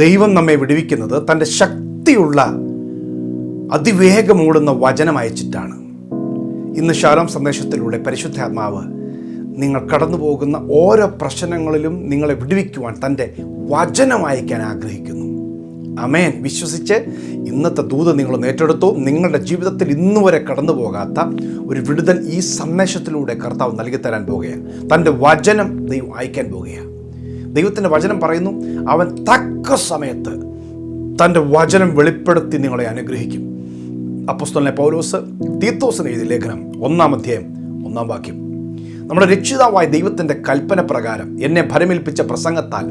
ദൈവം നമ്മെ വിടുവിക്കുന്നത് തന്റെ ശക്തിയുള്ള അതിവേഗമൂടുന്ന വചനം അയച്ചിട്ടാണ്. ഇന്ന് ശാലോം സന്ദേശത്തിലൂടെ പരിശുദ്ധാത്മാവ് നിങ്ങൾ കടന്നു പോകുന്ന ഓരോ പ്രശ്നങ്ങളിലും നിങ്ങളെ വിടുവിക്കുവാൻ തന്റെ വചനം അയക്കാൻ ആഗ്രഹിക്കുന്നു. അമേൻ വിശ്വസിച്ച് ഇന്നത്തെ ദൂത് നിങ്ങൾ ഏറ്റെടുത്തു. നിങ്ങളുടെ ജീവിതത്തിൽ ഇന്നു വരെ കടന്നു പോകാത്ത ഒരു വിടുതൽ ഈ സന്ദേശത്തിലൂടെ കർത്താവ് നൽകിത്തരാൻ തരാൻ പോകുകയാണ്. തന്റെ വചനം ദൈവം അയക്കാൻ പോകുകയാണ്. ദൈവത്തിന്റെ വചനം പറയുന്നു അവൻ തക്ക സമയത്ത് തന്റെ വചനം വെളിപ്പെടുത്തി നിങ്ങളെ അനുഗ്രഹിക്കും. അപ്പസ്തോലിനെ പൗലോസ് തീത്തോസിന് എഴുതിയ ലേഖനം ഒന്നാം അധ്യായം ഒന്നാം വാക്യം. നമ്മുടെ രക്ഷിതാവായ ദൈവത്തിന്റെ കൽപ്പന പ്രകാരം എന്നെ ഭരമേൽപ്പിച്ച പ്രസംഗത്താൽ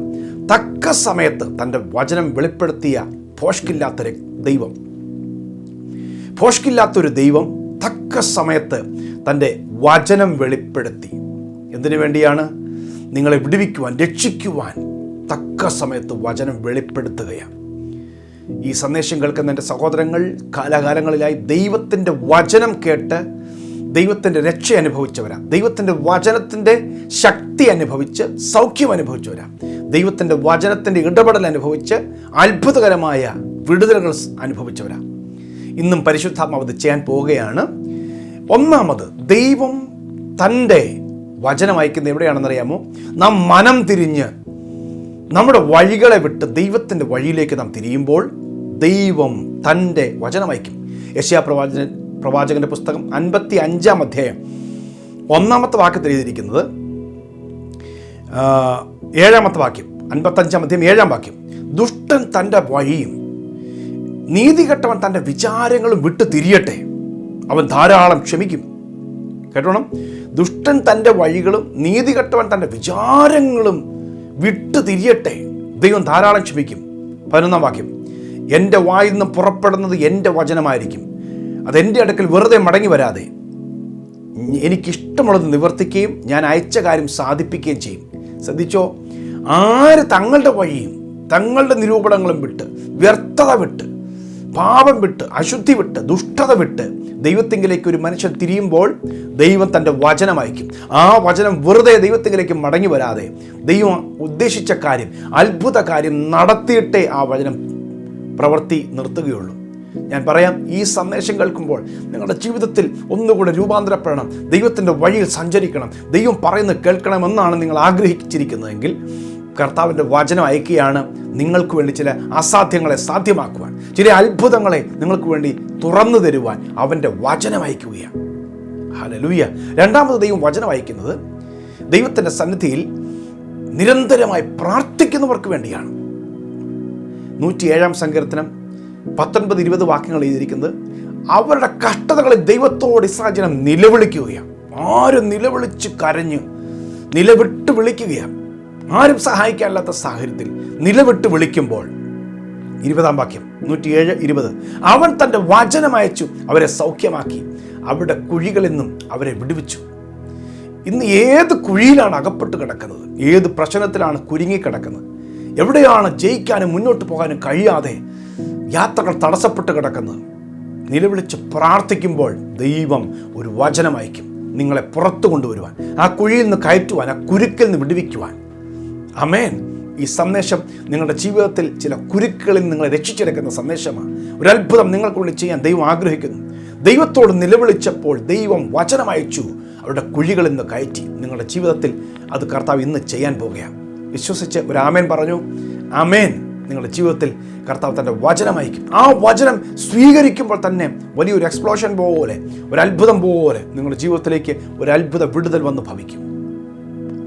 തക്ക സമയത്ത് തന്റെ വചനം വെളിപ്പെടുത്തിയ ഭോഷ്കില്ലാത്തൊരു ദൈവം. ഭോഷ്കില്ലാത്തൊരു ദൈവം തക്ക സമയത്ത് തന്റെ വചനം വെളിപ്പെടുത്തി. എന്തിനു വേണ്ടിയാണ്? നിങ്ങളെ വിടുവിക്കുവാൻ രക്ഷിക്കുവാൻ തക്ക സമയത്ത് വചനം വെളിപ്പെടുത്തുകയാണ്. ഈ സന്ദേശം കേൾക്കുന്ന എന്റെ സഹോദരങ്ങൾ കാലാകാലങ്ങളിലായി ദൈവത്തിന്റെ വചനം കേട്ട് ദൈവത്തിന്റെ രക്ഷ അനുഭവിച്ചവരാ. ദൈവത്തിന്റെ വചനത്തിന്റെ ശക്തി അനുഭവിച്ച് സൗഖ്യം അനുഭവിച്ചവരാ. ദൈവത്തിന്റെ വചനത്തിന്റെ ഇടപെടൽ അനുഭവിച്ച് അത്ഭുതകരമായ വിടുതലുകൾ അനുഭവിച്ചവരാ. ഇന്നും പരിശുദ്ധാത്മാവ് ചെയ്യാൻ പോവുകയാണ്. ഒന്നാമത് ദൈവം തന്റെ വചനം അയക്കുന്നത് എവിടെയാണെന്നറിയാമോ? നാം മനം തിരിഞ്ഞ് നമ്മുടെ വഴികളെ വിട്ട് ദൈവത്തിന്റെ വഴിയിലേക്ക് നാം തിരിയുമ്പോൾ ദൈവം തന്റെ വചനം അയക്കും യശയാ പ്രവാചകൻ പ്രവാചകന്റെ പുസ്തകം അൻപത്തി അഞ്ചാം അധ്യായം ഒന്നാമത്തെ വാക്യത്തിൽ എഴുതിയിരിക്കുന്നത് ഏഴാമത്തെ വാക്യം അൻപത്തഞ്ചാം അധ്യായം ഏഴാം വാക്യം. ദുഷ്ടൻ തന്റെ വഴിയും നീതികെട്ടവൻ തന്റെ വിചാരങ്ങളും വിട്ടു തിരിയട്ടെ. അവൻ ധാരാളം ക്ഷമിക്കും. കേട്ടോണം? ദുഷ്ടൻ തന്റെ വഴികളും നീതി കെട്ടവൻ തന്റെ വിചാരങ്ങളും വിട്ടു തിരിയട്ടെ. ദൈവം ധാരാളം ക്ഷമിക്കും. പതിനൊന്നാം വാക്യം. എന്റെ വായിൽ നിന്ന് പുറപ്പെടുന്നത് എന്റെ വചനമായിരിക്കും. അതെന്റെ അടുക്കൽ വെറുതെ മടങ്ങി വരാതെ. എനിക്കിഷ്ടമുള്ളത് നിവർത്തിക്കുകയും ഞാൻ അയച്ച കാര്യം സാധിപ്പിക്കുകയും ചെയ്യും. ശ്രദ്ധിച്ചോ? ആര് തങ്ങളുടെ വഴിയും തങ്ങളുടെ നിരൂപണങ്ങളും വിട്ട് വ്യർത്ഥത വിട്ട് പാപം വിട്ട് അശുദ്ധി വിട്ട് ദുഷ്ടത വിട്ട് ദൈവത്തിങ്കിലേക്ക് ഒരു മനുഷ്യൻ തിരിയുമ്പോൾ ദൈവം തന്റെ വചനം അയക്കും. ആ വചനം വെറുതെ ദൈവത്തിങ്കിലേക്ക് മടങ്ങി വരാതെ ദൈവം ഉദ്ദേശിച്ച കാര്യം അത്ഭുത കാര്യം നടത്തിയിട്ടേ ആ വചനം പ്രവൃത്തി നിർത്തുകയുള്ളൂ. ഞാൻ പറയാം ഈ സന്ദേശം കേൾക്കുമ്പോൾ നിങ്ങളുടെ ജീവിതത്തിൽ ഒന്നുകൂടെ രൂപാന്തരപ്പെടണം. ദൈവത്തിന്റെ വഴിയിൽ സഞ്ചരിക്കണം. ദൈവം പറയുന്നത് കേൾക്കണമെന്നാണ് നിങ്ങൾ ആഗ്രഹിച്ചിരിക്കുന്നതെങ്കിൽ കർത്താവിന്റെ വചനം അയക്കുകയാണ് നിങ്ങൾക്ക് വേണ്ടി ചില അസാധ്യങ്ങളെ സാധ്യമാക്കുവാൻ ചില അത്ഭുതങ്ങളെ നിങ്ങൾക്ക് വേണ്ടി തുറന്നു തരുവാൻ അവന്റെ വചനം അയക്കുകയാണ്. ഹലലൂയ രണ്ടാമത് ദൈവം വചനം അയക്കുന്നത് ദൈവത്തിന്റെ സന്നിധിയിൽ നിരന്തരമായി പ്രാർത്ഥിക്കുന്നവർക്ക് വേണ്ടിയാണ്. നൂറ്റി ഏഴാം സങ്കീർത്തനം പത്തൊൻപത് ഇരുപത് വാക്യങ്ങൾ എഴുതിയിരിക്കുന്നത് അവരുടെ കഷ്ടതകളെ ദൈവത്തോട് ഇസ്രാജനം നിലവിളിക്കുകയാണ്. ആരും നിലവിളിച്ച് കരഞ്ഞ് നിലവിട്ട് വിളിക്കുകയാണ്. ആരും സഹായിക്കാനില്ലാത്ത സാഹചര്യത്തിൽ നിലവിട്ട് വിളിക്കുമ്പോൾ ഇരുപതാം വാക്യം നൂറ്റിയേഴ് ഇരുപത്. അവൻ തന്റെ വചനം അയച്ചു അവരെ സൗഖ്യമാക്കി. അവരുടെ കുഴികളിൽ നിന്നും അവരെ വിടുവിച്ചു. ഇന്ന് ഏത് കുഴിയിലാണ് അകപ്പെട്ട് കിടക്കുന്നത്? ഏത് പ്രശ്നത്തിലാണ് കുരുങ്ങിക്കിടക്കുന്നത് എവിടെയാണ് ജയിക്കാനും മുന്നോട്ട് പോകാനും കഴിയാതെ യാത്രകൾ തടസ്സപ്പെട്ട് കിടക്കുന്നത്? നിലവിളിച്ച് പ്രാർത്ഥിക്കുമ്പോൾ ദൈവം ഒരു വചനം നിങ്ങളെ പുറത്തു കൊണ്ടുവരുവാൻ ആ കുഴിയിൽ നിന്ന് കയറ്റുവാൻ ആ കുരുക്കിൽ നിന്ന് വിടുവിക്കുവാൻ. അമേൻ ഈ സന്ദേശം നിങ്ങളുടെ ജീവിതത്തിൽ ചില കുരുക്കുകളിൽ നിങ്ങളെ രക്ഷിച്ചെടുക്കുന്ന സന്ദേശമാണ്. ഒരു അത്ഭുതം നിങ്ങൾക്കുള്ളിൽ ചെയ്യാൻ ദൈവം ആഗ്രഹിക്കുന്നു. ദൈവത്തോട് നിലവിളിച്ചപ്പോൾ ദൈവം വചനം അയച്ചു. അവരുടെ കുഴികളിൽ നിന്ന് കയറ്റി. നിങ്ങളുടെ ജീവിതത്തിൽ അത് കർത്താവ് ഇന്ന് ചെയ്യാൻ പോവുകയാണ്. വിശ്വസിച്ച് ഒരു ആമേൻ പറഞ്ഞു. ആമേൻ. നിങ്ങളുടെ ജീവിതത്തിൽ കർത്താവ് തന്റെ അയക്കും. ആ വചനം സ്വീകരിക്കുമ്പോൾ തന്നെ വലിയൊരു എക്സ്പ്ലോഷൻ പോലെ ഒരു അത്ഭുതം പോലെ നിങ്ങളുടെ ജീവിതത്തിലേക്ക് ഒരു അത്ഭുത വിടുതൽ വന്ന് ഭവിക്കും.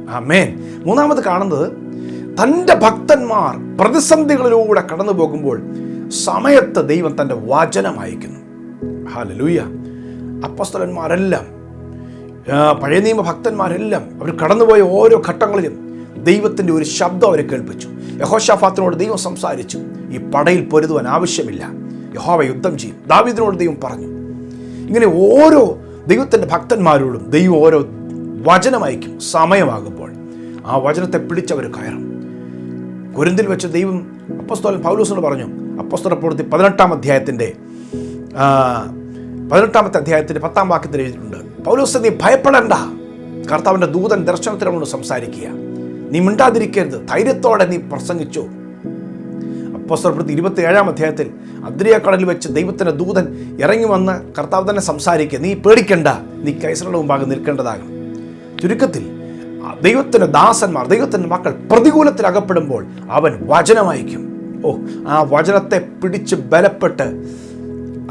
ആമേൻ. മൂന്നാമത് കാണുന്നത് തന്റെ ഭക്തന്മാർ പ്രതിസന്ധികളിലൂടെ കടന്നു പോകുമ്പോൾ സമയത്ത് ദൈവം തന്റെ വചനം അയക്കുന്നു. ഹാലലൂയ അപ്പസ്തലന്മാരെല്ലാം പഴയ നിയമ ഭക്തന്മാരെല്ലാം അവർ കടന്നുപോയ ഓരോ ഘട്ടങ്ങളിലും ദൈവത്തിന്റെ ഒരു ശബ്ദം അവരെ കേൾപ്പിച്ചു. യഹോഷാഫാത്തിനോട് ദൈവം സംസാരിച്ചു ഈ പടയിൽ പൊരുതുവാൻ ആവശ്യമില്ല. യഹോവ യുദ്ധം ചെയ്യും. ദാവിദിനോട് ദൈവം പറഞ്ഞു ഇങ്ങനെ ഓരോ ദൈവത്തിന്റെ ഭക്തന്മാരോടും ദൈവം ഓരോ വചനമയക്കും സമയമാകുമ്പോൾ. ആ വചനത്തെ പിടിച്ചവർ കയറും. കുരുന്തിൽ വെച്ച് ദൈവം അപ്പസ്തോലൻ പൗലൂസിനോട് പറഞ്ഞു അപ്പസ്തോല പ്രവൃത്തി പതിനെട്ടാം അധ്യായത്തിന്റെ പതിനെട്ടാമത്തെ അധ്യായത്തിന്റെ പത്താം വാക്യത്തിൽ എഴുതിയിട്ടുണ്ട്. പൗലൂസ് നീ ഭയപ്പെടേണ്ട. കർത്താവിന്റെ ദൂതൻ ദർശനത്തിനോട് സംസാരിക്കുക. നീ മിണ്ടാതിരിക്കരുത്. ധൈര്യത്തോടെ നീ പ്രസംഗിച്ചു. അപ്പോസ്തലപ്രതി ഇരുപത്തി ഏഴാം അധ്യായത്തിൽ അദ്രിയക്കടലിൽ വെച്ച് ദൈവത്തിന്റെ ദൂതൻ ഇറങ്ങി വന്ന് കർത്താവ് തന്നെ സംസാരിക്കുക. നീ പേടിക്കണ്ട. നീ കൈസറുടെ മുമ്പാകെ നിൽക്കേണ്ടതാകണം ചുരുക്കത്തിൽ ദൈവത്തിന്റെ ദാസന്മാർ ദൈവത്തിന്റെ മക്കൾ പ്രതികൂലത്തിൽ അകപ്പെടുമ്പോൾ അവൻ വചനമയക്കും ഓ ആ വചനത്തെ പിടിച്ച് ബലപ്പെട്ട്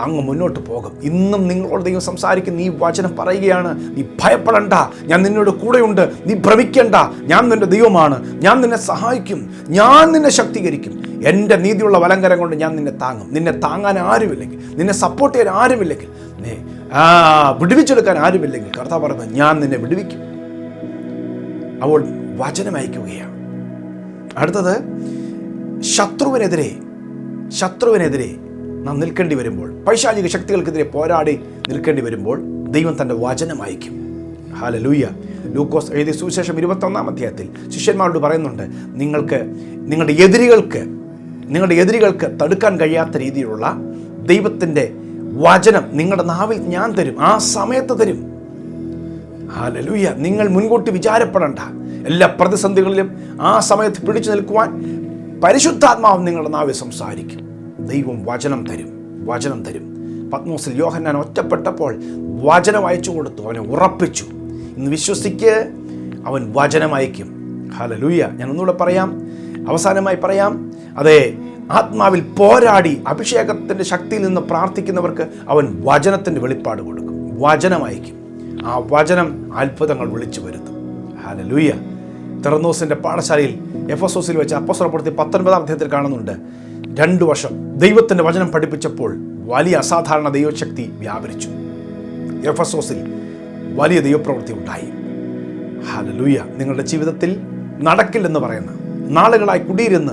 അങ്ങ് മുന്നോട്ട് പോകും. ഇന്നും നിങ്ങളോട് ദൈവം സംസാരിക്കും നീ വചനം പറയുകയാണ് നീ ഭയപ്പെടണ്ട ഞാൻ നിന്നോട് കൂടെയുണ്ട് നീ ഭ്രമിക്കണ്ട ഞാൻ നിന്റെ ദൈവമാണ് ഞാൻ നിന്നെ സഹായിക്കും ഞാൻ നിന്നെ ശക്തീകരിക്കും. എന്റെ നീതിയുള്ള വലങ്കരം കൊണ്ട് ഞാൻ നിന്നെ താങ്ങും. നിന്നെ താങ്ങാൻ ആരുമില്ലെങ്കിൽ നിന്നെ സപ്പോർട്ട് ചെയ്യാൻ ആരുമില്ലെങ്കിൽ നീ വിടുവിച്ചെടുക്കാൻ ആരുമില്ലെങ്കിൽ കർത്താവ് പറയുന്നത് ഞാൻ നിന്നെ വിടുവിക്കും. അവൾ വചനം അയക്കുകയാണ്. അടുത്തത് ശത്രുവിനെതിരെ ശത്രുവിനെതിരെ നാം നിൽക്കേണ്ടി വരുമ്പോൾ പൈശാചിക ശക്തികൾക്കെതിരെ പോരാടി നിൽക്കേണ്ടി വരുമ്പോൾ ദൈവം തന്റെ വചനം അയക്കും. ലൂയ്യ ലൂക്കോസ് എഴുതിയ സുവിശേഷം ഇരുപത്തൊന്നാം അധ്യായത്തിൽ ശിഷ്യന്മാരോട് പറയുന്നുണ്ട് നിങ്ങൾക്ക് നിങ്ങളുടെ എതിരികൾക്ക് നിങ്ങളുടെ എതിരികൾക്ക് തടുക്കാൻ കഴിയാത്ത രീതിയിലുള്ള ദൈവത്തിന്റെ വചനം നിങ്ങളുടെ നാവിൽ ഞാൻ തരും ആ സമയത്ത് തരും. ഹാലലൂയ. നിങ്ങൾ മുൻകൂട്ടി വിചാരപ്പെടേണ്ട. എല്ലാ പ്രതിസന്ധികളിലും ആ സമയത്ത് പിടിച്ചു നിൽക്കുവാൻ പരിശുദ്ധാത്മാവ് നിങ്ങളുടെ നാവിൽ സംസാരിക്കും. ദൈവം വചനം തരും വചനം തരും. പത്മോസിൽ യോഹന്നാൻ ഒറ്റപ്പെട്ടപ്പോൾ വചനം അയച്ചു കൊടുത്തു അവനെ ഉറപ്പിച്ചു. ഇന്ന് വിശ്വസിക്ക് അവൻ വചനം അയക്കും. ഹാലലൂയ. ഞാൻ ഒന്നുകൂടെ പറയാം അവസാനമായി പറയാം. അതെ ആത്മാവിൽ പോരാടി അഭിഷേകത്തിന്റെ ശക്തിയിൽ നിന്ന് പ്രാർത്ഥിക്കുന്നവർക്ക് അവൻ വചനത്തിന്റെ വെളിപ്പാട് കൊടുക്കും. വചനം അയക്കും. ആ വചനം അത്ഭുതങ്ങൾ വിളിച്ചു വരുത്തും. ഹാലലൂയ തെറന്നോസിന്റെ പാഠശാലയിൽ എഫ് എസ് ഒസിൽ വെച്ച് അപ്പസ്വരപ്പെടുത്തി പത്തൊൻപതാം അധ്യായത്തിൽ കാണുന്നുണ്ട്. രണ്ടു വർഷം ദൈവത്തിന്റെ വചനം പഠിപ്പിച്ചപ്പോൾ വലിയ അസാധാരണ ദൈവശക്തി വ്യാപരിച്ചു. എഫ് എസ് ഒസിൽ വലിയ ദൈവപ്രവൃത്തി ഉണ്ടായി. ഹാലലൂയ നിങ്ങളുടെ ജീവിതത്തിൽ നടക്കില്ലെന്ന് പറയുന്ന നാളുകളായി കുടിയിരുന്ന്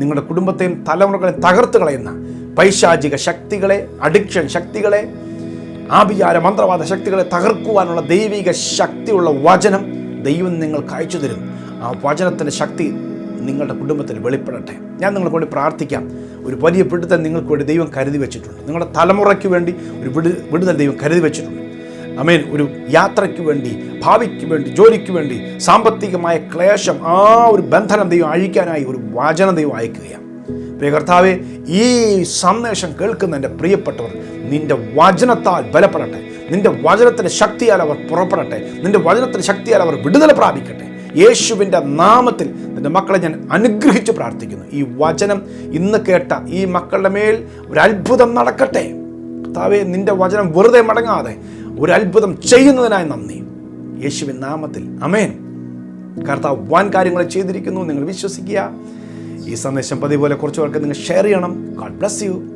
നിങ്ങളുടെ കുടുംബത്തെയും തലമുറകളെയും തകർത്ത് കളയുന്ന പൈശാചിക ശക്തികളെ അഡിക്ഷൻ ശക്തികളെ ആഭിചാര മന്ത്രവാദ ശക്തികളെ തകർക്കുവാനുള്ള ദൈവിക ശക്തിയുള്ള വചനം ദൈവം നിങ്ങൾ അയച്ചു തരും. ആ വചനത്തിന്റെ ശക്തി നിങ്ങളുടെ കുടുംബത്തിൽ വെളിപ്പെടട്ടെ. ഞാൻ നിങ്ങൾക്ക് വേണ്ടി പ്രാർത്ഥിക്കാം. ഒരു വലിയ വിടുതൽ നിങ്ങൾക്ക് വേണ്ടി ദൈവം കരുതി വെച്ചിട്ടുണ്ട്. നിങ്ങളുടെ തലമുറയ്ക്ക് വേണ്ടി ഒരു വിടു വിടുതൽ ദൈവം കരുതി വെച്ചിട്ടുണ്ട്. അമേൻ ഒരു യാത്രയ്ക്ക് വേണ്ടി ഭാവിക്ക് വേണ്ടി ജോലിക്ക് വേണ്ടി സാമ്പത്തികമായ ക്ലേശം ആ ഒരു ബന്ധനം ദൈവം അഴിക്കാനായി ഒരു വാചന ദൈവം അയക്കുകയാണ്. പ്രിയ കർത്താവെ ഈ സന്ദേശം കേൾക്കുന്ന എന്റെ പ്രിയപ്പെട്ടവർ നിന്റെ വചനത്താൽ ബലപ്പെടട്ടെ. നിന്റെ വചനത്തിന്റെ ശക്തിയാൽ അവർ പുറപ്പെടട്ടെ. നിന്റെ വചനത്തിന്റെ ശക്തിയാൽ അവർ വിടുതല പ്രാപിക്കട്ടെ. യേശുവിന്റെ നാമത്തിൽ നിന്റെ മക്കളെ ഞാൻ അനുഗ്രഹിച്ച് പ്രാർത്ഥിക്കുന്നു. ഈ വചനം ഇന്ന് കേട്ട ഈ മക്കളുടെ മേൽ ഒരു അത്ഭുതം നടക്കട്ടെ. കർത്താവെ നിന്റെ വചനം വെറുതെ മടങ്ങാതെ ഒരു അത്ഭുതം ചെയ്യുന്നതിനായി നന്ദി. യേശുവിൻ നാമത്തിൽ. അമേൻ കർത്താവ് വൻ കാര്യങ്ങൾ ചെയ്തിരിക്കുന്നു. നിങ്ങൾ വിശ്വസിക്കുക. ഈ സന്ദേശം പതിപോലെ പോലെ കുറച്ച് പേർക്ക് നിങ്ങൾ ഷെയർ ചെയ്യണം. God bless you